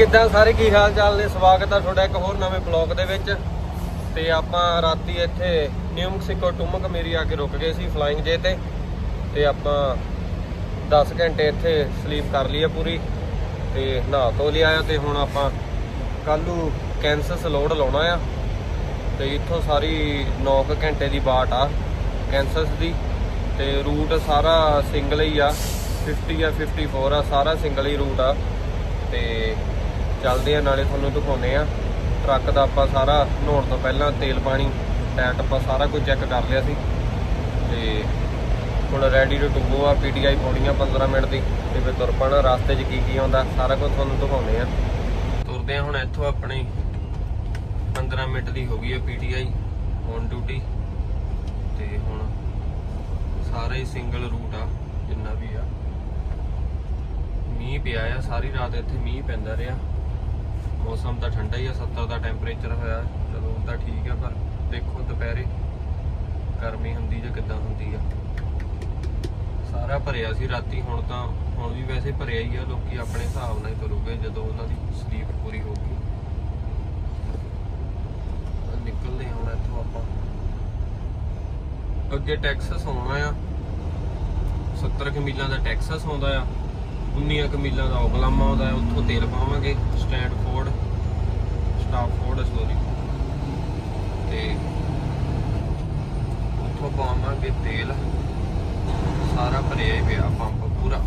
ਕਿੱਦਾਂ ਸਾਰੇ ਕੀ ਹਾਲ ਚਾਲ ਨੇ? ਸਵਾਗਤ ਆ ਤੁਹਾਡਾ ਇੱਕ ਹੋਰ ਨਵੇਂ ਬਲੌਗ ਦੇ ਵਿੱਚ। ਤੇ ਆਪਾਂ ਰਾਤੀ ਇੱਥੇ ਨਿਊ ਮੈਕਸੀਕੋ ਟੁਮਕ ਮੇਰੀ ਆ ਕੇ ਰੁਕ ਗਏ ਸੀ ਫਲਾਈਂਗ ਜੇ ਤੇ। ਤੇ ਆਪਾਂ 10 ਘੰਟੇ ਇੱਥੇ ਸਲੀਪ ਕਰ ਲਈ ਆ ਪੂਰੀ। ਤੇ ਨਹਾ ਧੋ ਲਿਆ ਆ ਤੇ ਹੁਣ ਆਪਾਂ ਕੱਲ ਨੂੰ ਕੈਂਸਸ ਲੋਡ ਲਾਉਣਾ ਆ। ਤੇ ਇੱਥੋਂ ਸਾਰੀ 9 ਘੰਟੇ ਦੀ ਬਾਟ ਆ ਕੈਂਸਸ ਦੀ। ਤੇ ਰੂਟ ਸਾਰਾ ਸਿੰਗਲ ਹੀ ਆ। 50 ਆ 54 ਆ, ਸਾਰਾ ਸਿੰਗਲ ਹੀ ਰੂਟ ਆ। ਤੇ ਚੱਲਦੇ ਆ, ਨਾਲੇ ਤੁਹਾਨੂੰ ਦਿਖਾਉਨੇ ਆ। ਟਰੱਕ ਦਾ ਆਪਾਂ ਸਾਰਾ ਨਹਾਉਣ ਤੋਂ ਪਹਿਲਾਂ ਤੇਲ ਪਾਣੀ, ਟਾਇਰ ਆਪਾਂ ਸਾਰਾ ਕੁਝ ਚੈੱਕ ਕਰ ਲਿਆ ਸੀ। ਤੇ ਹੁਣ ਰੈਡੀ ਟੂ ਟੂ ਆ ਪੀਟੀਆਈ ਪਾਉਣੀਆਂ 15 ਮਿੰਟ ਦੀ। ਤੇ ਫਿਰ ਤੁਰ ਪੈਣਾ, ਰਸਤੇ 'ਚ ਕੀ ਕੀ ਆਉਂਦਾ, ਸਾਰਾ ਕੁਝ ਤੁਹਾਨੂੰ ਦਿਖਾਉਨੇ ਆ। ਤੁਰਦੇ ਆ ਹੁਣ ਇੱਥੋਂ ਆਪਣੇ 15 ਮਿੰਟ ਦੀ ਹੋ ਗਈ ਆ ਪੀਟੀਆਈ ਔਨ ਡਿਊਟੀ ਤੇ ਹੁਣ ਸਾਰਾ ਹੀ ਸਿੰਗਲ ਰੂਟ ਆ, ਜਿੰਨਾ ਵੀ ਆ। ਮੀਂਹ ਪਿਆ ਆ, ਸਾਰੀ ਰਾਤ ਇੱਥੇ ਮੀਂਹ ਪੈਂਦਾ ਰਿਹਾ। ਮੌਸਮ ਤਾਂ ਠੰਡਾ ਹੀ ਆ 70 ਦਾ ਟੈਂਪਰੇਚਰ ਹੋਇਆ, ਚਲੋ ਤਾਂ ਠੀਕ ਆ, ਪਰ ਦੇਖੋ ਦੁਪਹਿਰੇ ਗਰਮੀ ਹੁੰਦੀ ਜਾਂ ਕਿੱਦਾਂ ਹੁੰਦੀ ਆ। ਸਾਰਾ ਭਰਿਆ ਸੀ ਰਾਤੀ, ਹੁਣ ਤਾਂ, ਹੁਣ ਵੀ ਵੈਸੇ ਭਰਿਆ ਹੀ ਆ, ਲੋਕੀ ਆਪਣੇ ਹਿਸਾਬ ਨਾਲ ਹੀ ਤੁਰੂਗੇ ਜਦੋਂ ਉਹਨਾਂ ਦੀ ਸਲੀਪ ਪੂਰੀ ਹੋ ਗਈ। ਨਿਕਲਦੇ ਹਾਂ ਹੁਣ ਇੱਥੋਂ ਆਪਾਂ। ਅੱਗੇ ਟੈਕਸਸ ਆਉਣਾ ਆ। 70 ਕੁ ਮੀਲਾਂ ਦਾ ਟੈਕਸਸ ਆਉਂਦਾ ਆ। 19 ਕੁ ਦਾ ਓਕਲਾਮਾ ਆਉਂਦਾ ਆ ਉੱਥੋਂ ਤੇਲ ਪਾਵਾਂਗੇ, ਸਟੈਂਡ ਫੋਰਡ ਸਟਾਫ ਸੋਰੀ। ਤੇ ਉੱਥੋਂ ਪਾਵਾਂਗੇ ਤੇਲ, ਸਾਰਾ ਭਰਿਆ ਹੀ ਪਿਆ ਪੰਪ ਪੂਰਾ।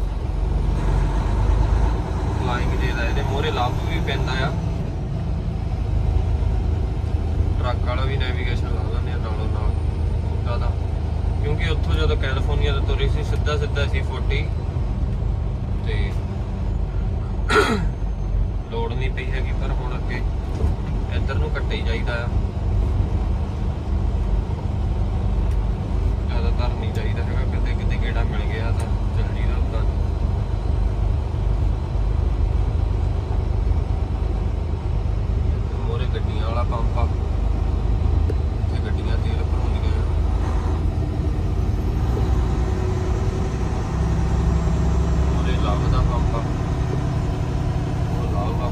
ਫਲਾਈਂਗ ਜੇ ਦਾ ਇਹਦੇ ਮੋਰੇ ਲਾਭ ਵੀ ਪੈਂਦਾ ਆ। ਟਰੱਕ ਵਾਲਾ ਵੀ ਨੈਵੀਗੇਸ਼ਨ ਲਾ ਲੈਂਦੇ ਆ ਨਾਲੋਂ ਨਾਲ, ਉੱਦਾਂ ਦਾ। ਕਿਉਂਕਿ ਉੱਥੋਂ ਜਦੋਂ ਕੈਲੀਫੋਰਨੀਆ ਤੋਂ ਤੁਰੇ ਸੀ ਸਿੱਧਾ ਸਿੱਧਾ ਸੀ 40 ਤੇ ਲੋੜ ਨਹੀਂ ਪਈ ਹੈਗੀ, ਪਰ ਹੁਣ ਅੱਗੇ ਇੱਧਰ ਨੂੰ ਕੱਟੇ ਹੀ ਜਾਈਦਾ ਆ। ਜ਼ਿਆਦਾਤਰ ਨਹੀਂ ਚਾਹੀਦਾ ਹੈਗਾ ਕਿਤੇ ਕਿਤੇ ਗੇੜਾ ਮਿਲ ਗਿਆ ਤਾਂ ਚੱਲ ਜੀਦਾ ਹੁੰਦਾ ਮੋਰੇ ਗੱਡੀਆਂ ਵਾਲਾ ਪੰਪ ਆ ਇੱਥੇ ਗੱਡੀਆਂ ਤੇਲ ਭਰਾਉਂਦੀਆਂ ਆ ਮੋਰੇ ਲਾਭ ਦਾ ਪੰਪ ਆ ਉਹ ਲਾਭ ਆ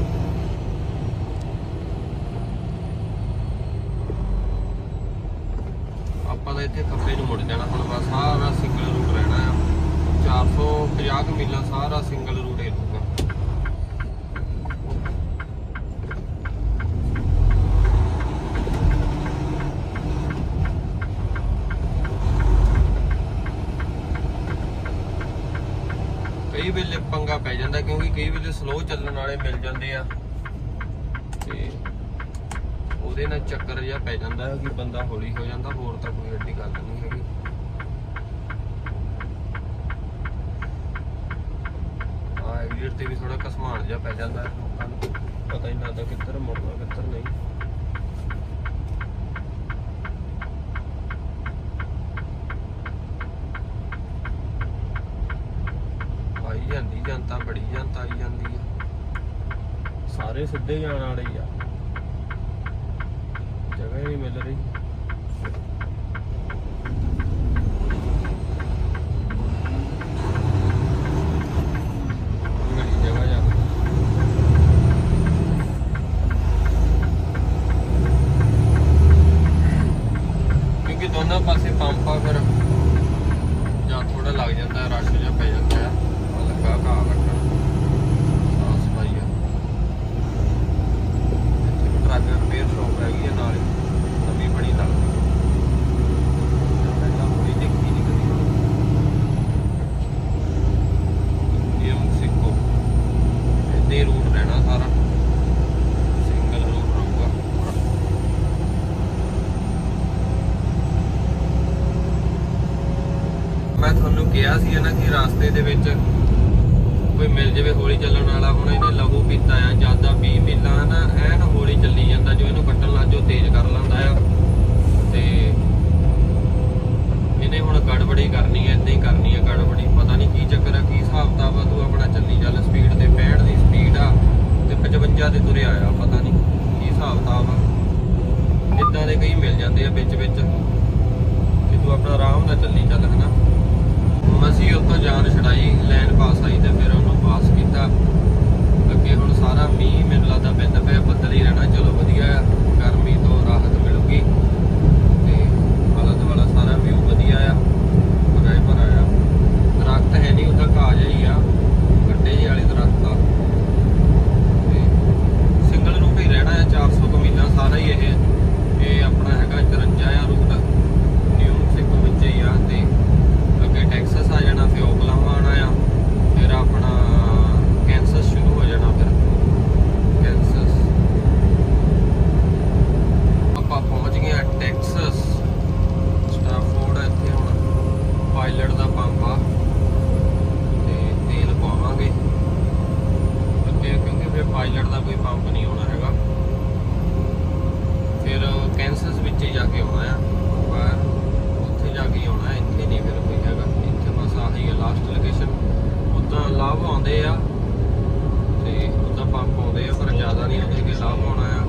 ਆਪਾਂ ਤਾਂ ਇੱਥੇ ਖੱਬੇ ਨੂੰ ਮੁੜ ਜਾਣਾ। ਹੁਣ ਬਸ ਸਾਰਾ ਸਿੰਗਲ ਰੂਟ ਰਹਿਣਾ ਆ। 450 ਮੀਲਾਂ ਸਾਰਾ ਸਿੰਗਲ ਰੂਟ ਹੀ ਰਹੂਗਾ ਕਈ ਵੇਲੇ ਪੰਗਾ ਪੈ ਜਾਂਦਾ ਕਿਉਂਕਿ ਕਈ ਵੇਲੇ ਸਲੋ ਚੱਲਣ ਵਾਲੇ ਮਿਲ ਜਾਂਦੇ ਆ। ਤੇ ਉਹਦੇ ਨਾਲ ਚੱਕਰ ਜਿਹਾ ਪੈ ਜਾਂਦਾ ਹੈ ਕਿ ਬੰਦਾ ਹੌਲੀ ਹੋ ਜਾਂਦਾ, ਹੋਰ ਤਾਂ ਕੋਈ ਐਡੀ ਗੱਲ ਨਹੀਂ ਹੈਗੀ। ਆ ਐਡੀਟ ਤੇ ਵੀ ਥੋੜਾ ਕਸਮਾਨ ਜਿਹਾ ਪੈ ਜਾਂਦਾ ਹੈ ਲੋਕਾਂ ਨੂੰ। ਪਤਾ ਹੀ ਨਹੀਂ ਲੱਗਦਾ ਕਿੱਧਰ ਮੁੜਨਾ, ਕਿੱਧਰ ਨਹੀਂ। ਆਈ ਜਾਂਦੀ ਜਨਤਾ, ਬੜੀ ਜਨਤਾ ਆਈ ਜਾਂਦੀ ਆ ਸਾਰੇ ਸਿੱਧੇ ਜਾਣ ਵਾਲੇ ਆ। ਜਗ੍ਹਾ ਹੀ ਨਹੀਂ ਮਿਲ ਰਹੀ ਮਿਲੀ ਜਗ੍ਹਾ ਜਾ ਕਿਉਂਕਿ ਦੋਨਾਂ ਪਾਸੇ ਪੰਪ ਆ ਫਿਰ ਜਾਂ ਥੋੜਾ ਲੱਗ ਜਾਂਦਾ ਰਸ਼ ਜਿਹਾ ਪੈ ਜਾਂਦਾ ਆ ਆਹ ਲੱਗਾ ਘਾਹ ਕੱਟਣ ਸਾਫ਼ ਸਫ਼ਾਈ ਆ ਇੱਥੇ ਟਰੱਕ ਰਿਪੇਅਰ ਸ਼ੌਪ ਹੈਗੀ ਆ ਨਾਲ ਹੀ ਨਵੀਂ ਬਣੀ ਲੱਗਦੀ ਪਹਿਲਾਂ ਕੋਈ ਦੇਖੀ ਨਹੀਂ ਕਦੀ ਇਹ ਸਿੱਕੋ ਇਹਦੇ ਰੂਟ ਰਹਿਣਾ ਸਾਰਾ ਸਿੰਗਲ ਰੂਟ ਰਹੂਗਾ ਪੂਰਾ ਮੈਂ ਤੁਹਾਨੂੰ ਕਿਹਾ ਸੀ ਨਾ ਕਿ ਰਾਸਤੇ ਦੇ ਵਿੱਚ ਕੋਈ ਮਿਲ ਜਾਵੇ, ਹੌਲੀ ਚੱਲਣ ਵਾਲਾ ਹੁਣ ਇਹਨੇ ਲਹੂ ਪੀਤਾ ਆ, ਜ਼ਿਆਦਾ 20 ਮਿਲਾਂ ਨਾ, ਐਨ ਹੌਲੀ ਚੱਲੀ ਜਾਂਦਾ, ਜੋ ਇਹਨੂੰ ਕੱਟਣ ਲੱਗ ਤੇਜ਼ ਕਰ ਲੈਂਦਾ ਆ। ਤੇ ਇਹਨੇ ਹੁਣ ਗੜਬੜੀ ਕਰਨੀ ਐ ਇਦਾਂ ਹੀ ਕਰਨੀ ਐ ਗੜਬੜੀ। ਪਤਾ ਨਹੀਂ ਕੀ ਚੱਕਰ ਆ, ਕੀ ਹਿਸਾਬ ਕਿਤਾਬ ਆ, ਤੂੰ ਆਪਣਾ ਚੱਲੀ ਚੱਲ ਸਪੀਡ ਤੇ 65 ਦੀ ਸਪੀਡ ਆ, ਤੇ 55 ਤੇ ਤੁਰਿਆ ਆ, ਪਤਾ ਨਹੀਂ ਕੀ ਹਿਸਾਬ ਕਿਤਾਬ ਆ। ਇਦਾਂ ਦੇ ਕਈ ਮਿਲ ਜਾਂਦੇ ਆ ਵਿੱਚ ਵਿੱਚ, ਕਿ ਤੂੰ ਆਪਣਾ ਆਰਾਮ ਨਾਲ ਚੱਲੀ ਚੱਲ, ਹਨਾ? ਹੁਣ ਉੱਥੋਂ ਜਾਨ ਛਡਾਈ ਲਾਈਨ ਪਾਸ ਆਈ ਤੇ ਫਿਰ ਉਹਨੂੰ ਪਾਸ ਕੀਤਾ ਅੱਗੇ ਹੁਣ ਸਾਰਾ ਮੀਂਹ ਮੈਨੂੰ ਲੱਗਦਾ ਪੈਂਦਾ ਪਿਆ ਬੱਦਲ ਹੀ ਰਹਿਣਾ ਚਲੋ ਵਧੀਆ ਆ ਗਰਮੀ ਤੋਂ ਰਾਹਤ ਮਿਲੂਗੀ ਤੇ ਆਲਾ ਦੁਆਲਾ ਸਾਰਾ ਵਿਊ ਵਧੀਆ ਆ ਭਰਾ ਭਰਾ ਆ ਦਰਖਤ ਹੈ ਨਹੀਂ ਉਹਦਾ ਘਾਹ ਜਿਹਾ ਹੀ ਆ ਗੱਡੇ ਜਿਹੇ ਵਾਲੇ ਦਰਖਤ ਆ ਤੇ ਸਿੰਗਲ ਰੂਟ ਹੀ ਰਹਿਣਾ ਹੈ 400 ਕੁ ਮੀਲਾਂ ਸਾਰਾ ਹੀ ਇਹ ਇਹ ਆਪਣਾ ਹੈਗਾ 54 ਆ ਰੂਟ ਨਿਊ ਮੈਕਸੀਕੋ ਵਿੱਚ ਹੀ ਆ ਤੇ ਅੱਗੇ ਟੈਕਸਸ ਆ ਜਾਣਾ ਫਿਰ ਓਕਲਾਹੋਮਾ ਆਉਣਾ ਆ ਫਿਰ ਆਪਣਾ ਕੈਂਸਸ ਸ਼ੁਰੂ ਹੋ ਜਾਣਾ ਫਿਰ ਕੈਂਸਸ ਆਪਾਂ ਪਹੁੰਚ ਗਏ ਆ ਟੈਕਸਸ ਸਟਾਫੋਰਡ ਇੱਥੇ ਹੁਣ ਪਾਇਲਟ ਦਾ ਪੰਪ ਆ ਤੇ ਤੇਲ ਪਾਵਾਂਗੇ ਅੱਗੇ ਕਿਉਂਕਿ ਫਿਰ ਪਾਇਲਟ ਦਾ ਕੋਈ ਪੰਪ ਨਹੀਂ ਹੋਣਾ ਹੈਗਾ ਫਿਰ ਕੈਂਸਸ ਵਿੱਚ ਹੀ ਜਾ ਕੇ ਆਉਣਾ ਆ ਬਾਹਰ ਉੱਥੇ ਜਾ ਕੇ ਹੀ ਆਉਣਾ ਹੈ, ਇੱਥੇ ਨਹੀਂ ਫਿਰ ਕੋਈ ਹੈਗਾ ਇੱਥੇ ਬਸ ਆਹੀ ਹੈ ਲਾਸਟ ਲੋਕੇਸ਼ਨ ਉਦਾਂ ਲਾਭ ਆਉਂਦੇ ਆ ਤੇ ਉਦਾਂ ਪੰਪ ਆਉਂਦੇ ਆ ਪਰ ਜ਼ਿਆਦਾ ਨਹੀਂ ਆਉਂਦੇ ਕਿ ਲਾਭ ਆਉਣਾ ਆ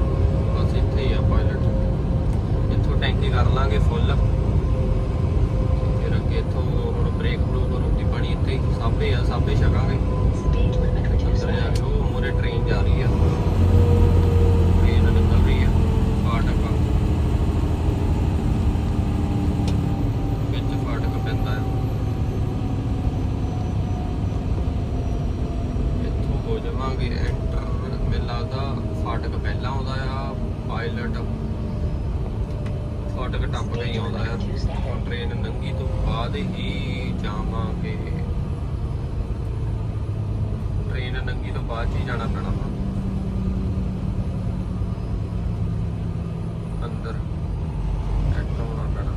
ਬਸ ਇੱਥੇ ਹੀ ਆ ਪਾਇਲਟ ਇੱਥੋਂ ਟੈਂਕੀ ਕਰ ਲਾਂਗੇ ਫੁੱਲ ਫਿਰ ਅੱਗੇ ਇੱਥੋਂ ਹੁਣ ਬ੍ਰੇਕ ਬਰੂਕ ਰੋਟੀ ਪਾਣੀ ਇੱਥੇ ਹੀ, ਸਾਬੇ ਆ, ਸਾਬੇ ਛਕਾਂਗੇ ਅੰਦਰ ਜਾ ਕੇ ਉਹ ਮੂਰੇ ਟ੍ਰੇਨ ਜਾ ਰਹੀ ਆ। ਟ੍ਰੇਨ ਨਿਕਲ ਰਹੀ ਆ, ਫਾਟਕ ਵਿੱਚ ਫਾਟਕ ਪੈਂਦਾ ਆ। ਇੱਥੋਂ ਹੋ ਜਾਵਾਂਗੇ ਐਂਟਰ ਮੈਨੂੰ ਲੱਗਦਾ ਫਾਟਕ ਪਹਿਲਾਂ ਆਉਂਦਾ ਆ ਪਾਇਲਟ ਫਾਟਕ ਟੱਪ ਕੇ ਹੀ ਆਉਂਦਾ ਆ ਹੁਣ ਟ੍ਰੇਨ ਨੰਗੀ ਤੋਂ ਬਾਅਦ ਹੀ ਜਾਵਾਂਗੇ। ਟ੍ਰੇਨ ਨੰਗੀ ਤੋਂ ਬਾਅਦ 'ਚ ਹੀ ਜਾਣਾ ਪੈਣਾ ਅੰਦਰ ਪੈਣਾ।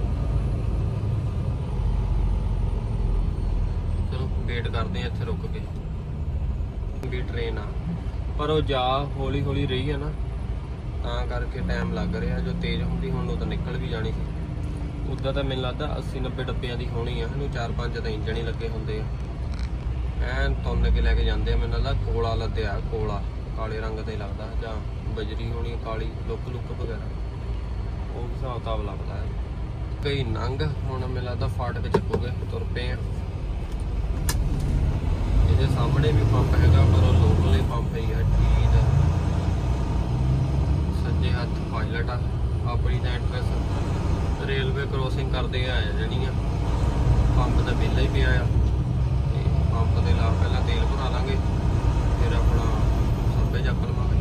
ਚਲੋ ਵੇਟ ਕਰਦੇ ਆ ਇੱਥੇ ਰੁਕ ਕੇ। ਵੀ ਟ੍ਰੇਨ ਆ। ਪਰ ਉਹ ਜਾ ਹੌਲੀ ਹੌਲੀ ਰਹੀ ਆ ਨਾ। ਤਾਂ ਕਰਕੇ ਟਾਈਮ ਲੱਗ ਰਿਹਾ, ਜੋ ਤੇਜ਼ ਹੁੰਦੀ ਹੁਣ ਉਹ ਤਾਂ ਨਿਕਲ ਵੀ ਜਾਣੀ ਸੀ। ਉਦਾਂ ਤਾਂ ਮੈਨੂੰ ਲੱਗਦਾ 80 90 ਡੱਬਿਆਂ ਦੀ ਹੋਣੀ ਆ, ਇਹਨੂੰ 4-5 ਤਾਂ ਇੰਜਣ ਹੀ ਲੱਗੇ ਹੁੰਦੇ ਆ। ਐਨ ਤੁੰਨ ਕੇ ਲੈ ਕੇ ਜਾਂਦੇ ਆ, ਮੈਨੂੰ ਲੱਗਦਾ ਕੋਲਾ ਲੱਦਿਆ, ਕੋਲਾ, ਕਾਲੇ ਰੰਗ 'ਤੇ ਲੱਗਦਾ, ਜਾਂ ਬਜਰੀ ਹੋਣੀ ਕਾਲੀ, ਲੁੱਕ ਲੁੱਕ ਵਗੈਰਾ। ਉਹ ਹਿਸਾਬ ਕਿਤਾਬ ਲੱਗਦਾ ਹੈ। ਕਈ ਨੰਗ ਹੁਣ ਮੈਨੂੰ ਲੱਗਦਾ ਫਾਟਕ ਚੱਕੋਗੇ ਤੁਰ ਪਏ ਆ। ਇਹਦੇ ਸਾਹਮਣੇ ਵੀ ਪੰਪ ਹੈਗਾ, ਪਰ ਉਹ ਲੋਕਲੇ ਪੰਪ ਹੀ ਆ ਠੀਕ ਆ ਸੱਜੇ ਹੱਥ ਪਾਇਲਟ ਆ ਆਪਣੀ ਦਾ ਐਂਟਰੈਂਸ ਰੇਲਵੇ ਕ੍ਰੋਸਿੰਗ ਕਰਦੇ ਆ ਜਣੀ ਆ। ਪੰਪ ਤਾਂ ਬਿੱਲ ਹੀ ਪਿਆ ਆ ਤੇ ਪੰਪ ਦੇ ਲਾ ਪਹਿਲਾਂ ਤੇਲ ਭਰਾ ਲਾਂਗੇ ਫਿਰ ਆਪਣਾ ਸੱਬੇ ਚੱਕ ਲਵਾਂਗੇ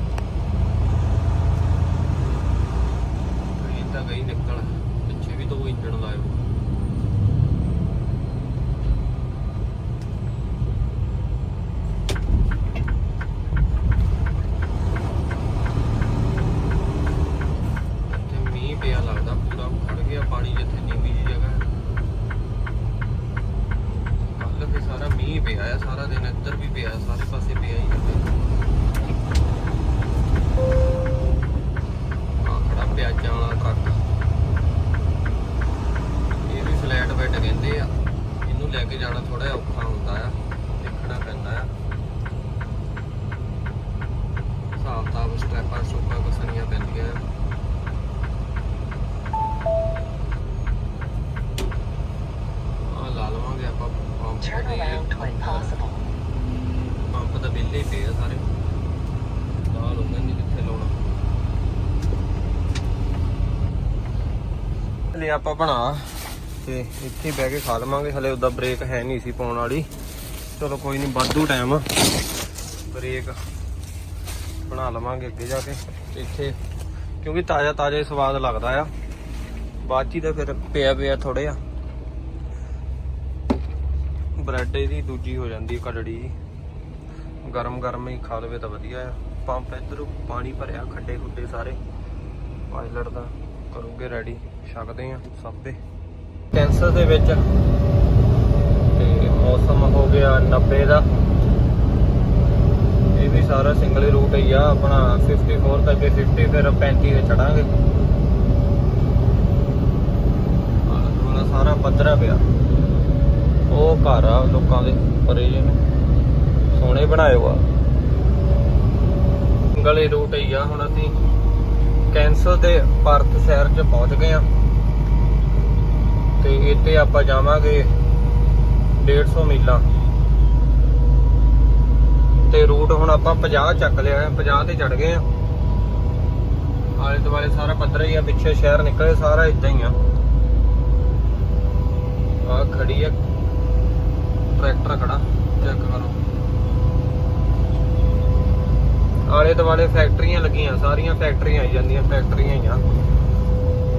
ਟ੍ਰੇਨ ਤਾਂ ਗਈ ਨਿਕਲ ਪਿੱਛੇ ਵੀ ਦੋ ਇੰਜਣ ਲਾਇਓ ਇੱਥੇ ਮੀਂਹ ਪਿਆ ਲੱਗਦਾ ਪੂਰਾ ਖੜ ਗਿਆ ਪਾਣੀ ਜਿੱਥੇ ਨੀਵੀਂ ਜੀ ਜਗ੍ਹਾ ਹੈ ਕੱਲ ਵੀ ਸਾਰਾ ਮੀਂਹ ਪਿਆ ਆ ਸਾਰਾ ਦਿਨ ਇੱਧਰ ਵੀ ਪਿਆ ਸਾਰੇ ਪਾਸੇ ਪਿਆ ਹੀ ਆ ਆਹ ਖੜਾ ਪਿਆਜ਼ਾਂ ਵਾਲਾ ਟਰੱਕ ਇਹ ਵੀ ਫਲੈਟ ਬੈੱਡ ਕਹਿੰਦੇ ਆ ਇਹਨੂੰ ਲੈ ਕੇ ਜਾਣਾ ਥੋੜਾ ਜਿਹਾ ਔਖਾ ਹੁੰਦਾ ਆ ਦੇਖਣਾ ਪੈਂਦਾ ਆ ਹਿਸਾਬ ਤਾਬ ਸਟੈਪਾਂ ਸਟੂਪਾਂ ਕਸਣੀਆਂ ਪੈਂਦੀਆਂ ਆ ਆ ਲਾ ਲਵਾਂਗੇ ਆਪਾਂ pump Turn around when possible. Pump the bill ਹੀ ਪਿਆ ਸਾਰੇ ਲਾ ਲਵਾਂਗੇ ਨਹੀਂ ਕਿੱਥੇ ਲਾਉਣਾ ਲੈ ਆਪਾਂ ਬਣਾ ਤੇ ਇੱਥੇ ਬਹਿ ਕੇ ਖਾ ਲਵਾਂਗੇ, ਹਲੇ ਉਹਦਾ ਬ੍ਰੇਕ ਹੈ ਨਹੀਂ ਸੀ ਪਾਉਣ ਵਾਲੀ। ਚਲੋ ਕੋਈ ਨਹੀਂ, ਵਾਧੂ ਟਾਈਮ ਬ੍ਰੇਕ ਬਣਾ ਲਵਾਂਗੇ ਅੱਗੇ ਜਾ ਕੇ। ਤੇ ਇੱਥੇ, ਕਿਉਂਕਿ ਤਾਜ਼ਾ ਤਾਜ਼ਾ ਸਵਾਦ ਲੱਗਦਾ ਆ। ਬਾਅਦ 'ਚ ਹੀ ਤਾਂ ਫਿਰ ਪਿਆ ਪਿਆ ਥੋੜੇ ਆ। ਬ੍ਰੈਡ ਇਹਦੀ ਦੂਜੀ ਹੋ ਜਾਂਦੀ ਕੜੜੀ ਗਰਮ ਗਰਮ ਹੀ ਖਾ ਲਵੇ ਤਾਂ ਵਧੀਆ ਆ। ਪੰਪ ਇਧਰੋਂ ਪਾਣੀ ਭਰਿਆ, ਖੱਡੇ ਖੁੱਡੇ ਸਾਰੇ। ਪਾਇਲਟ ਦਾ ਕਰੋਗੇ ਰੈਡੀ ਛਕਦੇ ਆ ਸਭੇ ਕੈਂਸਰ ਦੇ ਵਿੱਚ ਤੇ ਮੌਸਮ ਹੋ ਗਿਆ 90 ਦਾ। ਇਹ ਵੀ ਸਾਰਾ ਸਿੰਗਲ ਰੂਟ ਹੀ ਆ, ਆਪਣਾ 54 ਤੱਕ 50 ਫਿਰ 35 ਤੇ ਚੜਾਂਗੇ। ਵਾਲਾ ਸਾਰਾ ਪੱਧਰਾ ਪਿਆ। ਉਹ ਘਰ ਆ ਲੋਕਾਂ ਦੇ, ਪਰੇ ਜੇ ਨੂੰ। ਸੋਹਣੇ ਬਣਾਏ ਹੋਆ ਗਲੇ ਰੂਟ ਹੀ ਆ ਹੁਣ ਅਸੀਂ। ਕੈਂਸਲ ਦੇ ਭਾਰਤ ਸ਼ਹਿਰ 'ਚ ਪਹੁੰਚ ਗਏ ਆ। ਤੇ ਇੱਥੇ ਆਪਾਂ ਜਾਵਾਂਗੇ 150 ਮੀਲਾਂ। ਤੇ ਰੂਟ ਹੁਣ ਆਪਾਂ 50 ਚੱਕ ਲਿਆ ਹੈ 50 ਤੇ ਚੜ ਗਏ ਆ। ਆਲੇ ਦੁਆਲੇ ਸਾਰਾ ਪੱਧਰ ਹੀ ਆ, ਪਿੱਛੇ ਸ਼ਹਿਰ ਨਿਕਲੇ, ਸਾਰਾ ਇਦਾਂ ਹੀ ਆ। ਆ ਖੜੀ ਆ, ਟਰੈਕਟਰ ਖੜਾ, ਚੈੱਕ ਕਰੋ। ਆਲੇ ਦੁਆਲੇ ਫੈਕਟਰੀਆਂ ਲੱਗੀਆਂ, ਸਾਰੀਆਂ ਫੈਕਟਰੀਆਂ ਆਈ ਜਾਂਦੀਆਂ, ਫੈਕਟਰੀਆਂ ਹੀ ਆ।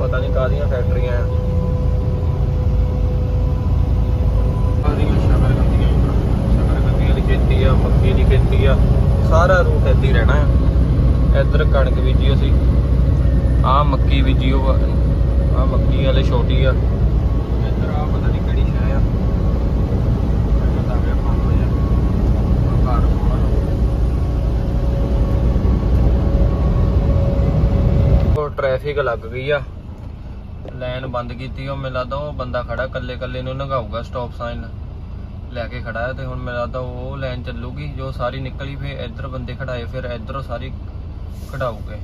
ਪਤਾ ਨਹੀਂ ਕਾਹਦੀਆਂ ਫੈਕਟਰੀਆਂ ਆ। ਸਾਰੀਆਂ ਦੀ ਖੇਤੀ ਆ, ਮੱਕੀ ਦੀ ਖੇਤੀ ਆ, ਸਾਰਾ ਰੂਟ ਇੱਥੇ ਰਹਿਣਾ ਆ। ਇੱਧਰ ਕਣਕ ਬੀਜੀ ਅਸੀਂ ਆ ਮੱਕੀ ਬੀਜੀ ਉਹ ਆ। ਮੱਕੀ ਵਾਲੇ ਛੋਟੀ ਆ ਇੱਧਰ ਆ ਪਤਾ ਨਹੀਂ ਕਿਹੜੀ ਸ਼ੈ ਆ ਪਤਾ ਵੀ ਆਪਾਂ ਨੂੰ ਇਹ ਘਰ ਸੋਹਣਾ ਉਹ ਟ੍ਰੈਫਿਕ ਲੱਗ ਗਈ ਆ। ਲਾਈਨ ਬੰਦ ਕੀਤੀ, ਉਹ ਮੈਨੂੰ ਲੱਗਦਾ ਉਹ ਬੰਦਾ ਖੜਾ ਕੱਲੇ ਕੱਲੇ ਨੂੰ ਨਗਾਊਗਾ ਸਟਾਪ ਸਾਈਨ ਲੈ ਕੇ ਖੜਾ ਹੈ ਤੇ ਹੁਣ ਮੈਨੂੰ ਲੱਗਦਾ ਉਹ ਲਾਈਨ ਚੱਲੂਗੀ, ਜੋ ਸਾਰੀ ਨਿਕਲੀ ਫੇਰ ਇੱਧਰ ਬੰਦੇ ਖੜਾਏ, ਫਿਰ ਇੱਧਰੋਂ ਸਾਰੀ ਖੜਾਊਗੇ।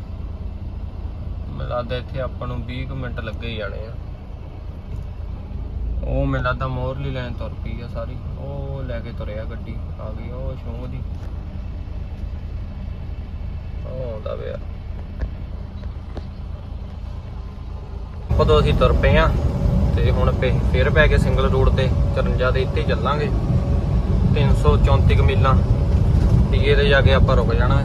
ਮੈਨੂੰ ਲੱਗਦਾ ਇੱਥੇ ਆਪਾਂ ਨੂੰ 20 ਕੁ ਮਿੰਟ ਲੱਗੇ ਹੀ ਜਾਣੇ ਆ। ਉਹ ਮੈਨੂੰ ਲੱਗਦਾ ਮੋਰਲੀ ਲਾਈਨ ਤੁਰ ਪਈ ਆ ਸਾਰੀ। ਉਹ ਲੈ ਕੇ ਤੁਰਿਆ ਗੱਡੀ, ਆ ਗਈ, ਉਹ ਸ਼ੋਅ ਦੀ। ਉਹ ਆਉਂਦਾ ਪਿਆ। ਕਦੋਂ ਅਸੀਂ ਤੁਰ ਪਏ ਆ ਤੇ ਹੁਣ ਪੇ ਫੇਰ ਪੈ ਗਏ ਸਿੰਗਲ ਰੋਡ ਤੇ 54 ਦੇ ਇੱਥੇ ਹੀ ਚੱਲਾਂਗੇ। 334 ਕੁ ਮੀਲਾਂ ਟੀਏ ਤੇ ਜਾ ਕੇ ਆਪਾਂ ਰੁਕ ਜਾਣਾ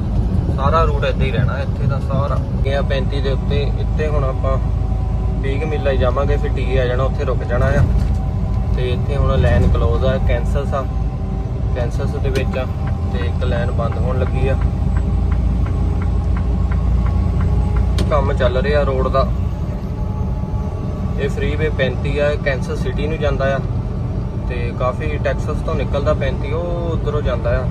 ਸਾਰਾ ਰੂਟ ਇੱਦਾਂ ਹੀ ਰਹਿਣਾ ਇੱਥੇ ਦਾ ਸਾਰਾ। ਗਿਆ 35 ਦੇ ਉੱਤੇ, ਇੱਥੇ ਹੁਣ ਆਪਾਂ 20 ਕੁ ਮੀਲਾਂ ਹੀ ਜਾਵਾਂਗੇ, ਫਿਰ ਟੀਏ ਆ ਜਾਣਾ, ਉੱਥੇ ਰੁਕ ਜਾਣਾ ਆ। ਤੇ ਇੱਥੇ ਹੁਣ ਲਾਈਨ ਕਲੋਜ਼ ਆ ਕੈਂਸਲਸ ਆ। ਕੈਂਸਲਸ ਦੇ ਵਿੱਚ ਆ ਤੇ ਇੱਕ ਲਾਈਨ ਬੰਦ ਹੋਣ ਲੱਗੀ ਆ। ਕੰਮ ਚੱਲ ਰਿਹਾ ਰੋਡ ਦਾ। ਇਹ ਫ੍ਰੀਵੇ 35 ਆ ਕੈਂਸਰ ਸਿਟੀ ਨੂੰ ਜਾਂਦਾ ਆ। ਤੇ ਕਾਫੀ ਟੈਕਸਸ ਤੋਂ ਨਿਕਲਦਾ 35 ਉਹ ਉਧਰੋਂ ਜਾਂਦਾ ਆ।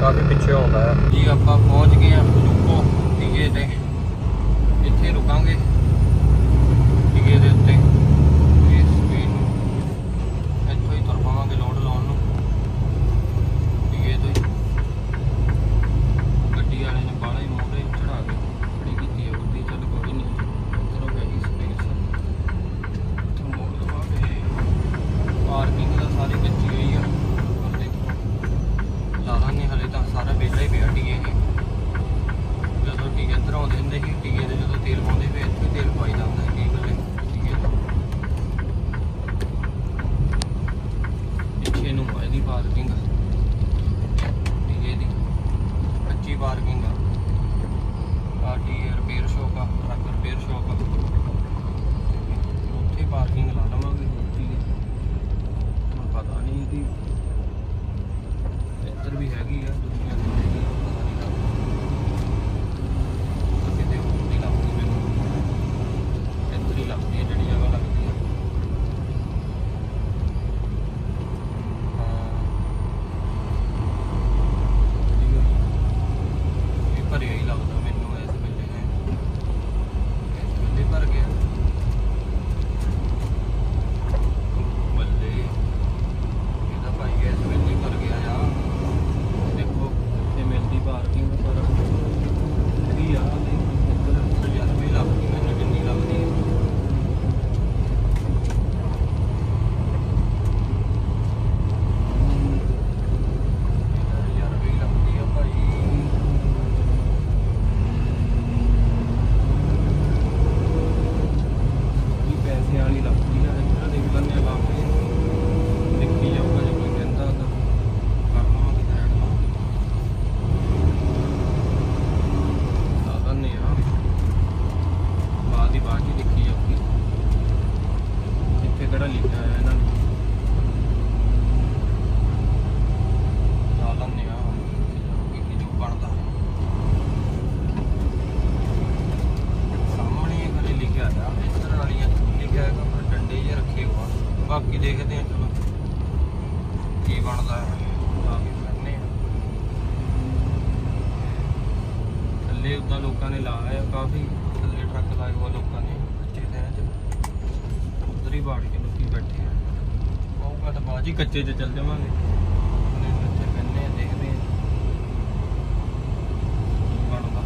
ਕਾਫੀ ਪਿੱਛੇ ਆਉਂਦਾ ਆ। ਜੀ, ਆਪਾਂ ਪਹੁੰਚ ਗਏ ਆ ਰੁਕੋ ਟੀਏ ਤੇ। ਇੱਥੇ ਰੁਕਾਂਗੇ। ਟੀਏ ਦੇ ਉੱਤੇ ਇਸ ਸਪੀਡ ਨੂੰ ਇੱਥੋਂ ਹੀ ਤੁਰ ਪਾਵਾਂਗੇ ਲੋਡ ਲਾਉਣ ਨੂੰ ਟੀਏ ਤੋਂ ਹੀ ਗੱਡੀ ਵਾਲੇ ਨੇ ਬਾਹਲਾ ਹੀ ਮੋੜੇ ਚੜਾ ਕੇ ਖੜੀ ਕੀਤੀ ਹੈ ਗੱਡੀ ਚੱਲ ਕੋਈ ਨਹੀਂ ਇੱਧਰੋਂ ਪੈ ਗਈ ਸਪੇਸ ਇੱਥੋਂ ਮੋੜ ਲਵਾਂਗੇ ਪਾਰਕਿੰਗ ਦਾ ਸਾਰੀ ਕੱਚੀ ਹੋਈ ਆ ਪਰ ਦੇਖੋ ਲਾਲਾ ਨੇ ਹਲੇ ਤਾਂ ਸਾਰਾ ਵਿਹਲਾ ਹੀ ਪਿਆ ਟੀਏ ਇਹ ਜਦੋਂ ਟੀਏ ਇੱਧਰ ਆਉਂਦੇ ਹੁੰਦੇ ਟੀਏ ਦੇ ਜਦੋਂ ਤੇਲ ਪਾਉਂਦੇ ਫਿਰ ਇੱਥੇ ਹੀ ਤੇਲ ਪਾਈ ਜਾਂਦਾ ਸੀ ਕੀ ਗੱਲੇ ਟੀਏ ਦਾ ਪਿੱਛੇ ਨੂੰ ਆ ਇਹਦੀ ਪਾਰਕਿੰਗ ਟੀਏ ਦੀ ਕੱਚੀ ਪਾਰਕਿੰਗ ਆ ਆਟੀ ਰਿਪੇਅਰ ਸ਼ੋਪ ਆ ਟਰੱਕ ਰਿਪੇਅਰ ਸ਼ੋਪ ਆ ਉੱਥੇ ਪਾਰਕਿੰਗ ਲਾ ਲਵਾਂਗੇ ਉੱਥੇ ਹੀ। ਹੁਣ ਪਤਾ ਨਹੀਂ ਇਹਦੀ ਇੱਧਰ ਵੀ ਹੈਗੀ ਆ ਦੁਨੀਆ ਦੀ ਹੈਗੀ ਆ, ਪਤਾ ਨਹੀਂ ਲੱਗਦੀ ਕਿਤੇ ਹੋਰ ਨਹੀਂ ਲੱਗਦੀ ਮੈਨੂੰ ਇੱਧਰ ਹੀ ਲੱਗਦੀ ਹੈ ਜਿਹੜੀ ਜਗ੍ਹਾ ਲੱਗਦੀ ਹੈ ਹਾਂ ਠੀਕ ਹੈ ਇਹ ਭਰਿਆ ਹੀ ਲੱਗਦਾ ਮੈਨੂੰ ਇਸ ਵੇਲੇ ਹੈ ਇਸ ਵੇਲੇ ਭਰ ਗਿਆ ਬੱਲੇ ਇਹਦਾ ਭਾਈ ਇਸ ਵੇਲੇ ਭਰ ਗਿਆ ਆ ਦੇਖੋ ਇੱਥੇ ਮਿਲਦੀ ਪਾਰਕਿੰਗ ਪਰ ਵੀ ਆ ਦੇ ਇੱਧਰ ਯਾਰ ਵੀ ਲੱਗਦੀ ਮੈਨੂੰ ਜਿੰਨੀ ਲੱਗਦੀ ਹੈ ਯਾਰ ਵੀ ਲੱਗਦੀ ਆ ਭਾਈ ਵੀ ਪੈਸੇ ਵਾਲੀ ਲੱਗਦੀ ਆ ਇੱਧਰ ਦੇਖ ਲੈਂਦੇ ਆ ਲਾ ਕੇ ਦੇਖੀ ਜਾਊਗਾ ਜੇ ਕੋਈ ਕਹਿੰਦਾ ਤਾਂ ਕਰ ਲਵਾਂਗੇ ਸਾਈਡ ਤੋਂ ਲਾ ਦਿੰਦੇ ਆ ਬਾਅਦ ਹੀ ਬਾਅਦ ਹੀ ਦੇਖੀ ਜਾਊਗੀ ਇੱਥੇ ਕਿਹੜਾ ਲਿਖਿਆ ਹੋਇਆ ਇਹਨਾਂ ਨੇ ਲਾ ਲੈਂਦੇ ਆ ਕੀ ਕੀ ਜੋ ਬਣਦਾ ਸਾਹਮਣੇ ਇਹ ਘਰੇ ਲਿਖਿਆ ਆ ਇੱਧਰ ਵਾਲੀਆਂ ਲਿਖਿਆ ਹੈਗਾ ਪਰ ਡੰਡੇ ਜਿਹੇ ਰੱਖੇ ਹੋਆ ਬਾਕੀ ਦੇਖਦੇ ਆ ਚਲੋ ਕੀ ਬਣਦਾ ਹੈ ਆ ਵੀ ਕਰਨੇ ਆ ਥੱਲੇ ਉਦਾਂ ਲੋਕਾਂ ਨੇ ਲਾਇਆ ਆ ਕਾਫੀ ਥੱਲੇ ਟਰੱਕ ਲਾਏ ਹੋਆ ਲੋਕਾਂ ਨੇ, ਕੱਚੇ ਸਹਿਣ 'ਚ। ਉਧਰ ਹੀ ਬਾੜ ਕੇ ਲੋਕੀ ਬੈਠੇ ਆ। ਆਊਗਾ ਤਾਂ ਬਾਅਦ 'ਚ ਕੱਚੇ 'ਚ ਚੱਲ ਜਾਵਾਂਗੇ ਹੁਣ ਇੱਥੇ ਬੰਨੇ ਆ ਦੇਖਦੇ ਆ ਕੀ ਬਣਦਾ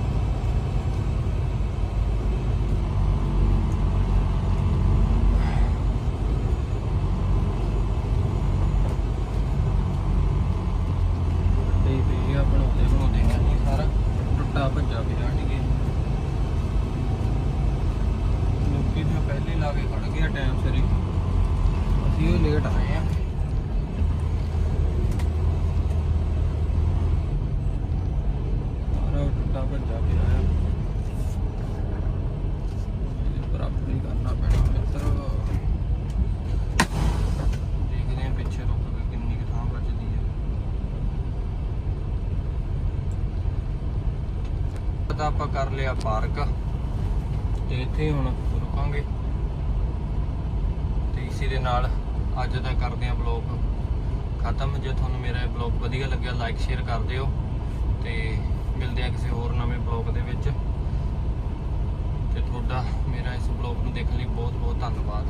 ਅਸੀਂ ਉਹ ਲੇਟ ਆਏ ਆ ਸਾਰਾ ਟੁੱਟਾ ਭੱਜਾ ਪਿਆ ਆ ਇਹਦੇ ਬਰਾਬਰ ਹੀ ਕਰਨਾ ਪੈਣਾ ਮਿੱਤਰ ਦੇਖਦੇ ਆ ਪਿੱਛੇ ਰੁਕ ਕੇ ਕਿੰਨੀ ਕੁ ਥਾਂ ਬਚਦੀ ਹੈ ਤਾਂ ਆਪਾਂ ਕਰ ਲਿਆ ਪਾਰਕ। ਤੇ ਇੱਥੇ ਹੁਣ ਰੁਕਾਂਗੇ। ਤੇ ਇਸੇ ਦੇ ਨਾਲ ਅੱਜ ਦਾ ਕਰਦੇ ਆ ਬਲੌਗ ਖਤਮ। ਜੇ ਤੁਹਾਨੂੰ ਮੇਰਾ ਇਹ ਬਲੌਗ ਵਧੀਆ ਲੱਗਿਆ ਲਾਈਕ ਸ਼ੇਅਰ ਕਰ ਦਿਓ। ਤੇ ਮਿਲਦੇ ਆ ਕਿਸੇ ਹੋਰ ਨਵੇਂ ਬਲੌਗ ਦੇ ਵਿੱਚ। ਤੇ ਤੁਹਾਡਾ ਮੇਰਾ ਇਸ ਬਲੌਗ ਨੂੰ ਦੇਖਣ ਲਈ ਬਹੁਤ ਬਹੁਤ ਧੰਨਵਾਦ।